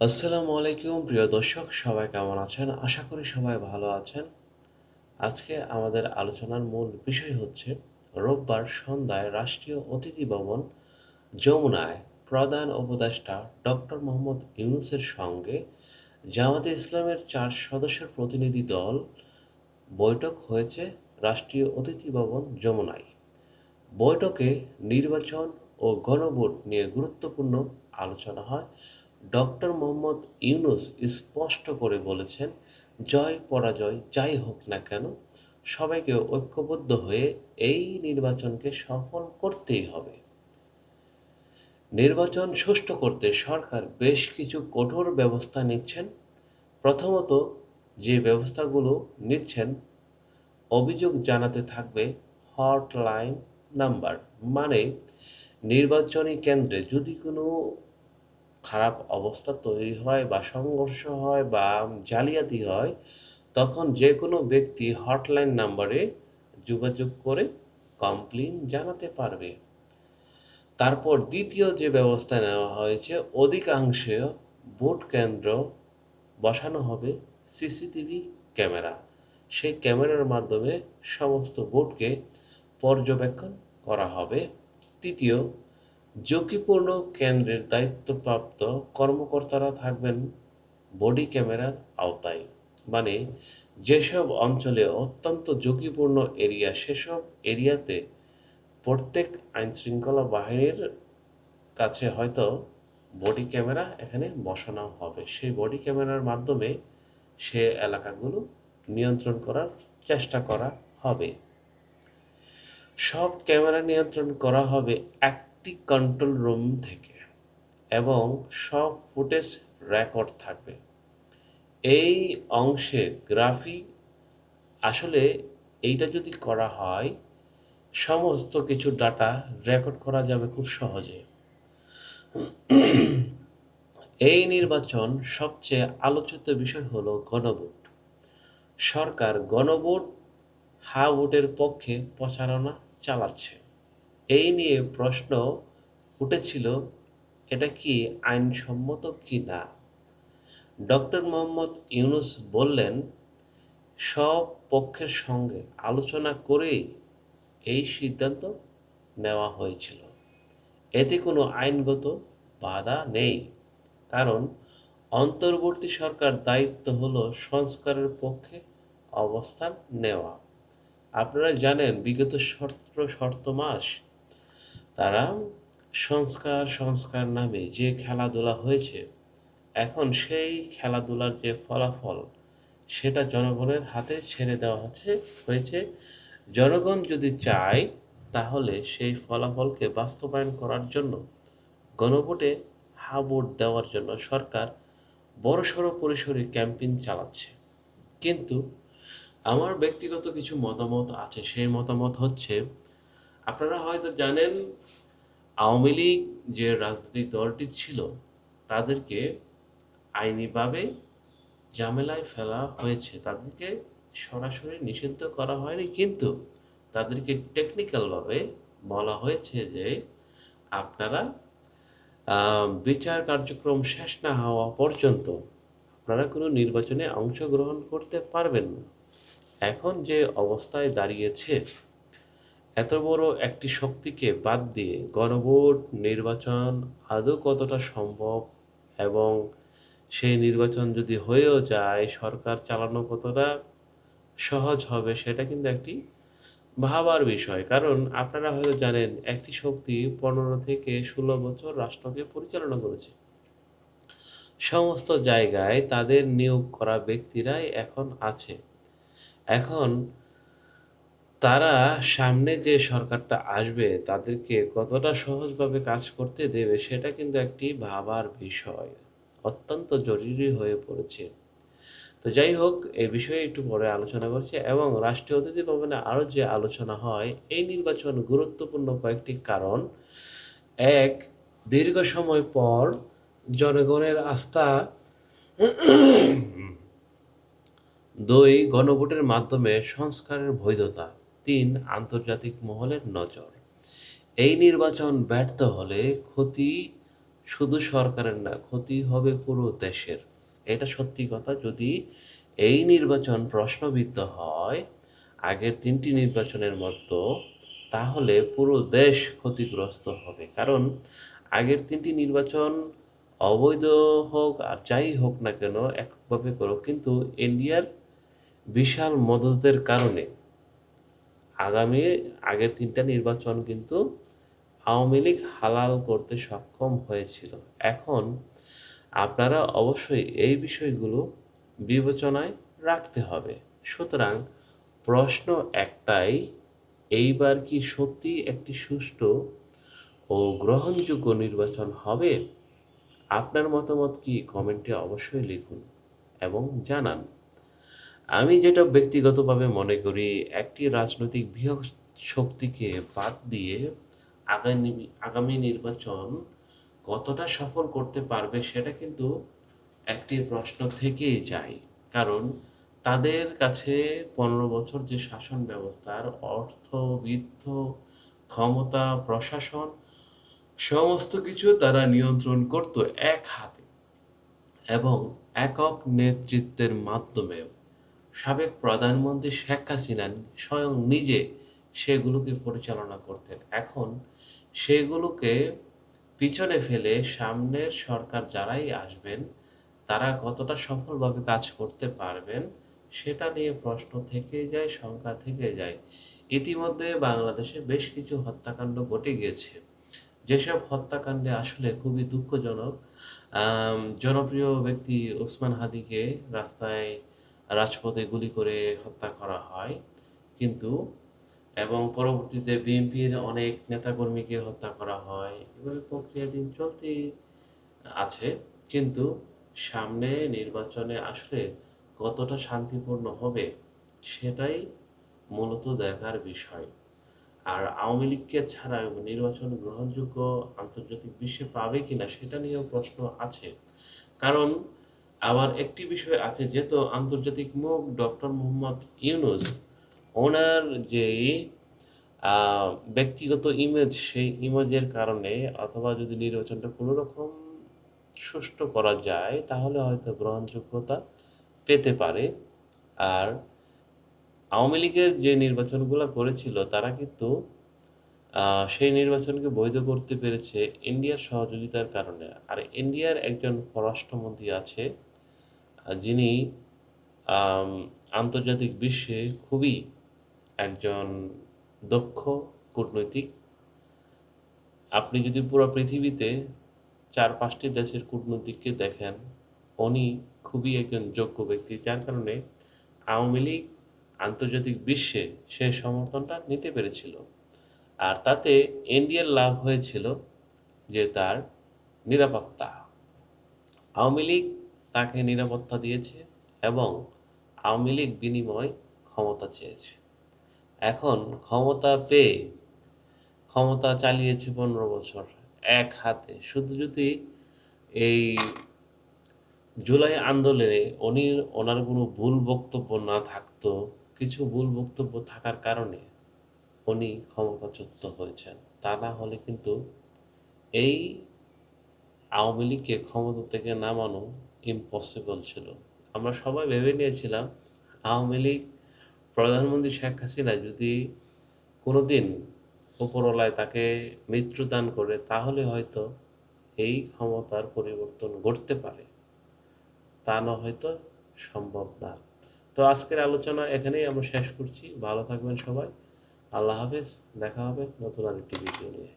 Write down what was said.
আসসালামু আলাইকুম, প্রিয় দর্শক, সবাই কেমন আছেন? আশা করি সবাই ভালো আছেন। আজকে আমাদের আলোচনার মূল বিষয় হচ্ছে, রোববার সন্ধ্যায় রাষ্ট্রীয় অতিথি ভবন যমুনায় প্রধান উপদেষ্টা ডক্টর মোহাম্মদ ইউনুসের সঙ্গে জামাতে ইসলামের চার সদস্যের প্রতিনিধি দল বৈঠক হয়েছে রাষ্ট্রীয় অতিথি ভবন যমুনায়। বৈঠকে নির্বাচন ও গণভোট নিয়ে গুরুত্বপূর্ণ আলোচনা হয়। ডক্টর মোহাম্মদ ইউনুস স্পষ্ট করে বলেছেন, জয় পরাজয় যাই হোক না কেন, সবাইকে ঐক্যবদ্ধ হয়ে এই নির্বাচনকে সফল করতেই হবে। নির্বাচন সুষ্ঠু করতে সরকার বেশ কিছু কঠোর ব্যবস্থা নিচ্ছেন। প্রথমত, যে ব্যবস্থাগুলো নিচ্ছেন, অভিযোগ জানাতে থাকবে হটলাইন নাম্বার মানে নির্বাচনী কেন্দ্রে যদি কোনো খারাপ অবস্থা তৈরি হয় বা সংঘর্ষ হয় বা জালিয়াতি হয়, তখন যে কোনো ব্যক্তি হটলাইন নাম্বারে যোগাযোগ করে কমপ্লেন জানাতে পারবে। তারপর দ্বিতীয় যে ব্যবস্থা নেওয়া হয়েছে, অধিকাংশে ভোট কেন্দ্র বসানো হবে সিসিটিভি ক্যামেরা। সেই ক্যামেরার মাধ্যমে সমস্ত ভোটকে পর্যবেক্ষণ করা হবে। তৃতীয় ঝুঁকিপূর্ণ কেন্দ্রের দায়িত্বপ্রাপ্ত কর্মকর্তারা থাকবেন বডি ক্যামেরার আওতায়। মানে যেসব অঞ্চলে অত্যন্ত ঝুঁকিপূর্ণ এরিয়া, সেসব এরিয়াতে প্রত্যেক আইনশৃঙ্খলা বাহিনীর কাছে হয়তো বডি ক্যামেরা এখানে বসানো হবে। সেই বডি ক্যামেরার মাধ্যমে সে এলাকাগুলো নিয়ন্ত্রণ করার চেষ্টা করা হবে। সব ক্যামেরা নিয়ন্ত্রণ করা হবে একটি কন্ট্রোল রুম থেকে এবং সব ফুটেজ রেকর্ড থাকবে। এই অংশে গ্রাফি আসলে এইটা যদি করা হয়, সমস্ত কিছু ডাটা রেকর্ড করা যাবে খুব সহজে। এই নির্বাচন সবচেয়ে আলোচিত বিষয় হলো গণভোট। সরকার গণভোট হা ভোটের পক্ষে প্রচারণা চালাচ্ছে। এই নিয়ে প্রশ্ন উঠেছিল, এটা কি আইনসম্মত কি না? ডক্টর মোহাম্মদ ইউনুস বললেন, সব পক্ষের সঙ্গে আলোচনা করেই এই সিদ্ধান্ত নেওয়া হয়েছিল। এতে কোনো আইনগত বাধা নেই। কারণ অন্তর্বর্তী সরকার দায়িত্ব হল সংস্কারের পক্ষে অবস্থান নেওয়া। আপনারা জানেন, বিগত সতেরো শর্ত মাস তারা সংস্কার সংস্কার নামে যে খেলাধুলা হয়েছে, এখন সেই খেলাধুলার যে ফলাফল, সেটা জনগণের হাতে ছেড়ে দেওয়া হচ্ছে, হয়েছে। জনগণ যদি চায়, তাহলে সেই ফলাফলকে বাস্তবায়ন করার জন্য গণভোটে হা ভোট দেওয়ার জন্য সরকার বড়সড় পরিসরে ক্যাম্পেইন চালাচ্ছে। কিন্তু আমার ব্যক্তিগত কিছু মতামত আছে। সেই মতামত হচ্ছে আপনারা হয়তো জানেন, আওয়ামী লীগ যে রাজনৈতিক দলটি ছিল, তাদেরকে আইনিভাবে ঝামেলায় ফেলা হয়েছে। তাদেরকে সরাসরি নিষিদ্ধ করা হয়নি, কিন্তু তাদেরকে টেকনিক্যালভাবে বলা হয়েছে যে, আপনারা বিচার কার্যক্রম শেষ না হওয়া পর্যন্ত আপনারা কোনো নির্বাচনে অংশগ্রহণ করতে পারবেন না। এখন যে অবস্থায় দাঁড়িয়েছে এত বড় একটি শক্তিকে বাদ দিয়ে গণভোট, নির্বাচন আদৌ কতটা সম্ভব এবং সেই নির্বাচন যদি হয়েও যায়, সরকার চালানো কতটা সহজ হবে সেটা কিন্তু একটি ভাবার বিষয়। কারণ আপনারা হয়তো জানেন, একটি শক্তি পনেরো থেকে ষোলো বছর রাষ্ট্রকে পরিচালনা করেছে। সমস্ত জায়গায় তাদের নিয়োগ করা ব্যক্তিরাই এখন আছে। এখন তারা সামনে যে সরকারটা আসবে, তাদেরকে কতটা সহজভাবে কাজ করতে দেবে, সেটা কিন্তু একটি ভাবার বিষয়। অত্যন্ত জরুরি হয়ে পড়েছে। তো যাই হোক এই বিষয়ে একটু পরে আলোচনা করছি এবং রাষ্ট্রীয় অতিথি ভবনে আরও যে আলোচনা হয়, এই নির্বাচন গুরুত্বপূর্ণ কয়েকটি কারণ। এক, দীর্ঘ সময় পর জনগণের আস্থা। দুই, গণভোটের মাধ্যমে সংস্কারের বৈধতা। তিন আন্তর্জাতিক মহলের নজর। এই নির্বাচন ব্যর্থ হলে ক্ষতি শুধু সরকারের না, ক্ষতি হবে পুরো দেশের। এটা সত্যি কথা, যদি এই নির্বাচন প্রশ্নবিদ্ধ হয়, আগের তিনটি নির্বাচনের মতো, তাহলে পুরো দেশ ক্ষতিগ্রস্ত হবে। কারণ আগের তিনটি নির্বাচন অবৈধ হোক আর যাই হোক না কেন, একভাবে করো কিন্তু ইন্ডিয়ার বিশাল মদতের কারণে আগামী আগের তিনটা নির্বাচন কিন্তু আওয়ামী লীগ হালাল করতে সক্ষম হয়েছিল। এখন আপনারা অবশ্যই এই বিষয়গুলো বিবেচনায় রাখতে হবে। সুতরাং প্রশ্ন একটাই, এইবার কি সত্যি একটি সুষ্ঠু ও গ্রহণযোগ্য নির্বাচন হবে? আপনার মতামত কি? কমেন্টে অবশ্যই লিখুন এবং জানান। আমি যেটা ব্যক্তিগতভাবে মনে করি, একটি রাজনৈতিক বৃহৎ শক্তিকে বাদ দিয়ে আগামী আগামী নির্বাচন কতটা সফল করতে পারবে সেটা কিন্তু একটি প্রশ্ন থেকেই যায়। কারণ তাদের কাছে পনেরো বছর যে শাসন ব্যবস্থার অর্থ, বিত্ত, ক্ষমতা, প্রশাসন সমস্ত কিছু তারা নিয়ন্ত্রণ করত এক হাতে এবং একক নেতৃত্বের মাধ্যমে। সাবেক প্রধানমন্ত্রী শেখ হাসিনা স্বয়ং নিজে সেগুলোকে পরিচালনা করতেন। এখন সেগুলোকে পিছনে ফেলে সামনের সরকার যারাই আসবেন, তারা কতটা সফলভাবে কাজ করতে পারবেন, সেটা নিয়ে প্রশ্ন থেকে যায়, শঙ্কা থেকে যায়। ইতিমধ্যে বাংলাদেশে বেশ কিছু হত্যাকাণ্ড ঘটে গিয়েছে। যেসব হত্যাকাণ্ডে আসলে খুবই দুঃখজনক জনপ্রিয় ব্যক্তি ওসমান হাদিকে রাস্তায় রাজপথে গুলি করে হত্যা করা হয়। কিন্তু এবং পরবর্তীতে বিএনপির অনেক নেতাকর্মীকে হত্যা করা হয়। এভাবে প্রক্রিয়াধীন চলতেই আছে। কিন্তু সামনে নির্বাচনে আসলে কতটা শান্তিপূর্ণ হবে সেটাই মূলত দেখার বিষয়। আর আওয়ামী লীগকে ছাড়া নির্বাচন গ্রহণযোগ্য আন্তর্জাতিক বিশ্বে পাবে কিনা সেটা নিয়েও প্রশ্ন আছে। কারণ আবার একটি বিষয় আছে, যেহেতু আন্তর্জাতিক মুখ ডক্টর মোহাম্মদ ইউনুস, ওনার যে ব্যক্তিগত ইমেজ সেই ইমেজের কারণে অথবা যদি নির্বাচনটা কোনো রকম সুষ্ঠু করা যায়, তাহলে হয়তো গ্রহণযোগ্যতা পেতে পারে। আর আওয়ামী লীগের যে নির্বাচনগুলো করেছিল, তারা কিন্তু সেই নির্বাচনকে বৈধ করতে পেরেছে ইন্ডিয়ার সহযোগিতার কারণে। আর ইন্ডিয়ার একজন পররাষ্ট্রমন্ত্রী আছে যিনি আন্তর্জাতিক বিশ্বে খুবই একজন দক্ষ কূটনৈতিক, আপনি যদি পুরো পৃথিবীতে চার পাঁচটি দেশের কূটনৈতিককে দেখেন, উনি খুবই একজন যোগ্য ব্যক্তি, যার কারণে আওয়ামী লীগ আন্তর্জাতিক বিশ্বে সে সমর্থনটা নিতে পেরেছিল। আর তাতে ইন্ডিয়ার লাভ হয়েছিল যে তার নিরাপত্তা। আওয়ামী লীগ তাকে নিরাপত্তা দিয়েছে এবং আওয়ামী লীগ বিনিময় ক্ষমতা চেয়েছে। এখন ক্ষমতা পেয়ে ক্ষমতা চালিয়েছে পনেরো বছর এক হাতে। শুধু যদি এই জুলাই আন্দোলনে উনি ওনার কোনো ভুল বক্তব্য না থাকতো, কিছু ভুল বক্তব্য থাকার কারণে উনি ক্ষমতাচ্যুত হয়েছেন। তা না হলে কিন্তু এই আওয়ামী লীগকে ক্ষমতা থেকে নামানো ইম্পসিবল ছিল। আমরা সবাই ভেবে নিয়েছিলাম আওয়ামী লীগ, প্রধানমন্ত্রী শেখ হাসিনা যদি কোনোদিন উপরওয়ালায় তাকে মৃত্যু দান করে, তাহলে হয়তো এই ক্ষমতার পরিবর্তন ঘটতে পারে। তা না হয়তো সম্ভব না। তো আজকের আলোচনা এখানেই আমরা শেষ করছি। ভালো থাকবেন সবাই। আল্লাহ হাফেজ। দেখা হবে নতুন আরেকটি ভিডিও নিয়ে।